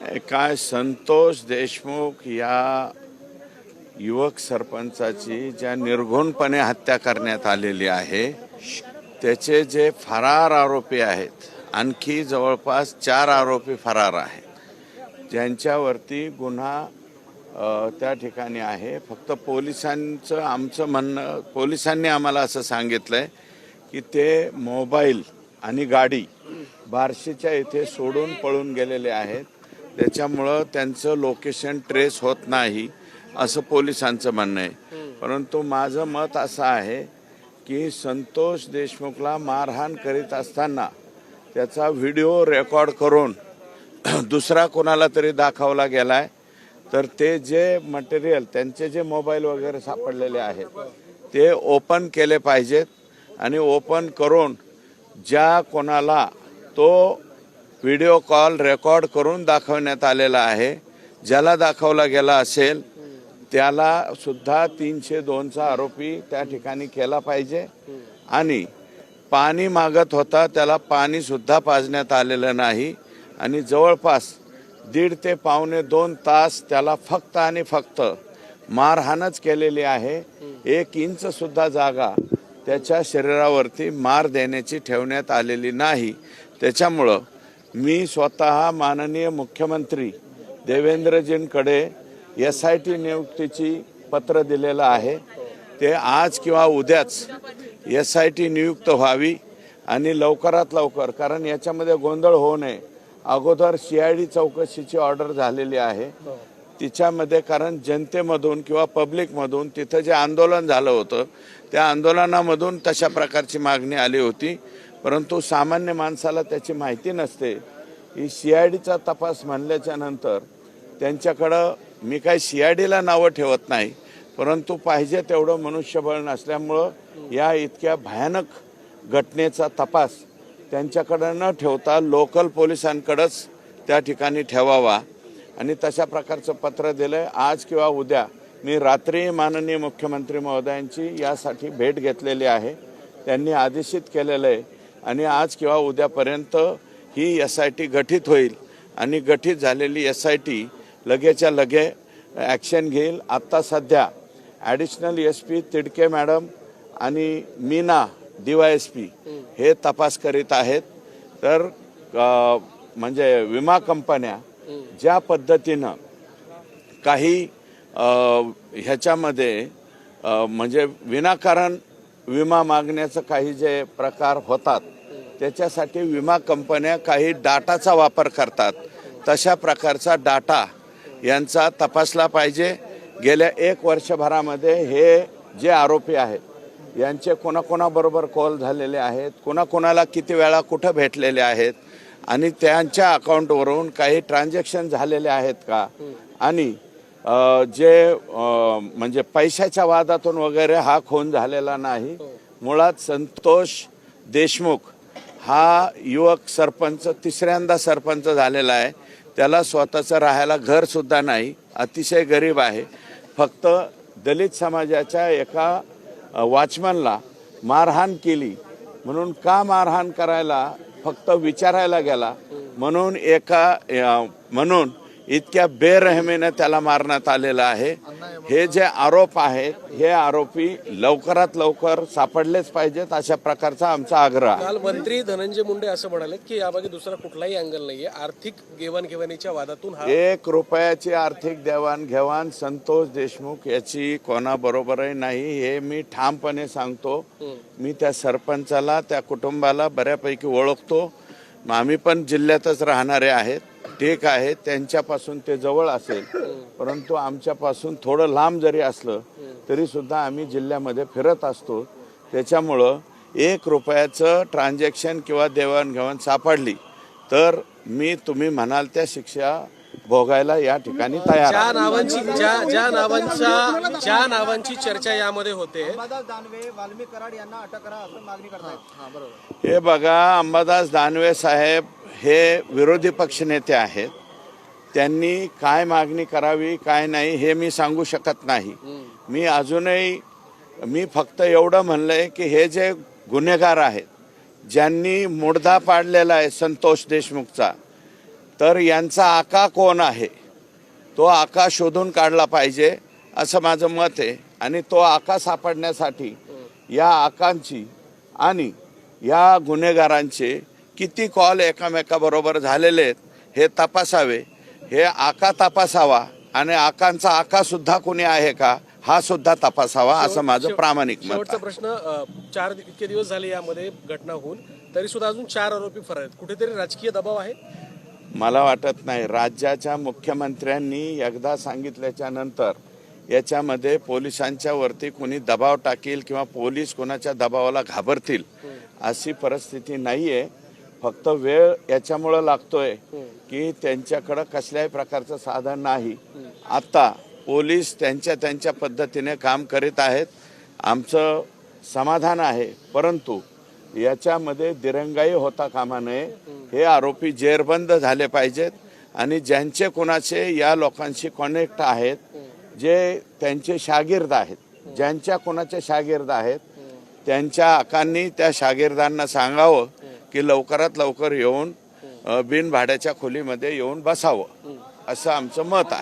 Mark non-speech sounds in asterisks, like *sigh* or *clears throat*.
काय संतोष देशमुख या युवक सरपंचाची ज्या निर्घुणपणे हत्या करण्यात आलेली आहे त्याचे जे फरार आरोपी आहेत आणखी जवळपास चार आरोपी फरार आहेत. ज्यांच्यावरती गुन्हा त्या ठिकाणी आहे. फक्त पोलिसांचं आमचं म्हणणं पोलिसांनी आम्हाला असं सांगितलंय की ते मोबाईल आणि गाडी बार्शीच्या इथे सोडून पळून गेलेले आहेत. त्याच्यामुळं त्यांचं लोकेशन ट्रेस होत नाही असं पोलिसांचं म्हणणं आहे. परंतु माझं मत असं आहे की संतोष देशमुखला मारहाण करीत असताना त्याचा व्हिडिओ रेकॉर्ड करून *clears throat* दुसरा कोणाला तरी दाखवला गेलाय तर ते जे मटेरियल त्यांचे जे मोबाईल वगैरे सापडलेले आहेत ते ओपन केले पाहिजेत आणि ओपन करून ज्या कोणाला तो व्हिडिओ कॉल रेकॉर्ड करून दाखवण्यात आलेला आहे. ज्याला दाखवला गेला असेल त्याला सुद्धा तीनशे दोनचा आरोपी त्या ठिकाणी केला पाहिजे. आणि पाणी मागत होता त्याला पाणी सुद्धा पाजण्यात आलेलं नाही. आणि जवळपास दीड ते पावणे दोन तास त्याला फक्त आणि फक्त मारहाणच केलेली आहे. एक इंच सुद्धा जागा त्याच्या शरीरावरती मार देण्याची ठेवण्यात आलेली नाही. त्याच्यामुळं मी स्वतः माननीय मुख्यमंत्री देवेंद्रजींकडे एस आय टी नियुक्तीची पत्र दिलेलं आहे. ते आज किंवा उद्याच एस आय टी नियुक्त व्हावी आणि लवकरात लवकर कारण याच्यामध्ये गोंधळ होऊ नये. अगोदर सी आय डी चौकशीची ऑर्डर झालेली आहे. तिच्यामध्ये कारण जनतेमधून किंवा पब्लिकमधून तिथं जे आंदोलन झालं होतं त्या आंदोलनामधून तशा प्रकारची मागणी आली होती. परंतु सामान्य माणसाला त्याची माहिती नसते. ही सी आय डीचा तपास म्हणल्याच्या नंतर त्यांच्याकडं मी काय सी आय डीला नावं ठेवत नाही परंतु पाहिजे तेवढं मनुष्यबळ नसल्यामुळं या इतक्या भयानक घटनेचा तपास त्यांच्याकडं न ठेवता लोकल पोलिसांकडंच त्या ठिकाणी ठेवावा. आणि तशा प्रकारचं पत्र दिलंय. आज किंवा उद्या मी रात्री माननीय मुख्यमंत्री महोदयांची यासाठी भेट घेतलेली आहे. त्यांनी आदेशित केलेलं आहे आणि आज किंवा उद्यापर्यंत ही एस आय टी गठीत होईल. आणि गठीत झालेली एस आय टी लगेच्या लगे ॲक्शन घेईल. आत्ता सध्या additional S P Tidke madam आणि Meena D Y S P हे तपास करीत आहेत. तर म्हणजे विमा कंपन्या ज्या पद्धतीनं काही ह्याच्यामध्ये म्हणजे विनाकारण विमा मागण्याचं काही जे प्रकार होतात त्याच्यासाठी विमा कंपन्या काही डाटाचा वापर करतात. तशा प्रकारचा डाटा यांचा तपासला पाहिजे. गेल्या एक वर्षभरामध्ये हे जे आरोपी आहेत यांचे कोणाकोणाबरोबर कॉल झालेले आहेत कोणाकोणाला किती वेळा कुठं भेटलेले आहेत आणि त्यांच्या अकाउंटवरून काही ट्रान्झॅक्शन झालेले आहेत का? आणि जे म्हणजे पैशाच्या वादातून वगैरे हा खून झालेला नाही. मुळात संतोष देशमुख हा युवक सरपंच तिसऱ्यांदा सरपंच झालेला आहे. त्याला स्वतःचं राहायला घरसुद्धा नाही. अतिशय गरीब आहे. फक्त दलित समाजाच्या एका वॉचमनला मारहाण केली. म्हणून का मारहाण करायला फक्त विचारायला गेला? म्हणून एका म्हणून इतक्या बेरहमीने त्याला मारण्यात आलेलं आहे. हे जे आरोप आहेत हे आरोपी लवकरात लवकर सापडलेच पाहिजेत अशा प्रकारचा आमचा आग्रह काल मंत्री धनंजय मुंडे असं म्हणाले की यामागे दुसरा कुठलाही अँगल नाहीये. आर्थिक देवाणघेवाणीच्या वादातून हा एक रुपयाची आर्थिक देवाणघेवाण संतोष देशमुख याची कोणाबरोबरही नाही हे मी ठामपणे सांगतो. मी त्या सरपंचाला त्या कुटुंबाला बऱ्यापैकी ओळखतो. मग आम्ही पण जिल्ह्यातच राहणारे आहेत. ठीक आहे त्यांच्यापासून ते जवळ असेल परंतु आमच्यापासून थोडं लांब जरी असलं तरी सुद्धा आम्ही जिल्ह्यामध्ये फिरत असतो. त्याच्यामुळं एक रुपयाचं ट्रान्झॅक्शन किंवा देवाणघेवाण सापडली तर मी तुम्ही म्हणाल त्या शिक्षा भोगायला या ठिकाणी तयार ज्या नावांची ज्या ज्या नावांच्या ज्या नावांची चर्चा यामध्ये होते. अंबादास दानवे वाल्मिक कराड यांना अटक करा असं मागणी करतायत. बरोबर. हे बघा अंबादास दानवे साहेब हे विरोधी पक्षनेते आहेत त्यांनी काय मागणी करावी काय नाही हे मी सांगू शकत नाही. मी अजूनही मी फक्त एवढं म्हणलंय की हे जे गुन्हेगार आहेत ज्यांनी मुडदा पाडलेला आहे संतोष देशमुखचा तर यांचा आका कोण आहे? तो आका शोधून काढला पाहिजे असं माझं मत आहे. आणि तो आका सापडण्यासाठी या आकांची आणि या गुन्हेगारांचे किती कॉल एकामेकाबरोबर झालेले आहेत हे तपासावे. हे आका तपासावा आणि आकांचा आका सुद्धा कोणी आहे का हा सुद्धा तपासावा असं माझं प्रामाणिक मत प्रश्न चार इतके दिवस झाले यामध्ये घटना होऊन तरी सुद्धा अजून चार आरोपी फरार आहेत. कुठेतरी राजकीय दबाव आहे? मला वाटत नाही. राज्याच्या मुख्यमंत्र्यांनी एकदा सांगितल्याच्या नंतर याच्यामध्ये पोलिसांच्या वरती कोणी दबाव टाकील किंवा पोलीस कोणाच्या दबावाला घाबरतील अशी परिस्थिती नाही आहे फक्त वेळ याच्यामुळं लागतोय की त्यांच्याकडं कसल्याही प्रकारचं साधन नाही. आता पोलीस त्यांच्या त्यांच्या पद्धतीने काम करीत आहेत. आमचं समाधान आहे. परंतु याच्यामध्ये दिरंगाई होता कामा नये. हे आरोपी जेरबंद झाले पाहिजेत. आणि ज्यांचे कोणाचे या लोकांशी कॉन्टॅक्ट आहेत जे त्यांचे शागिर्द आहेत. ज्यांच्या कोणाचे शागिर्द आहेत त्यांच्या आकांनी त्या शागिर्दांना सांगावं. की लवकरात लवकर येऊन अ, बिनभाड्याच्या खोलीमध्ये येऊन बसावं असं आमचं मत आहे.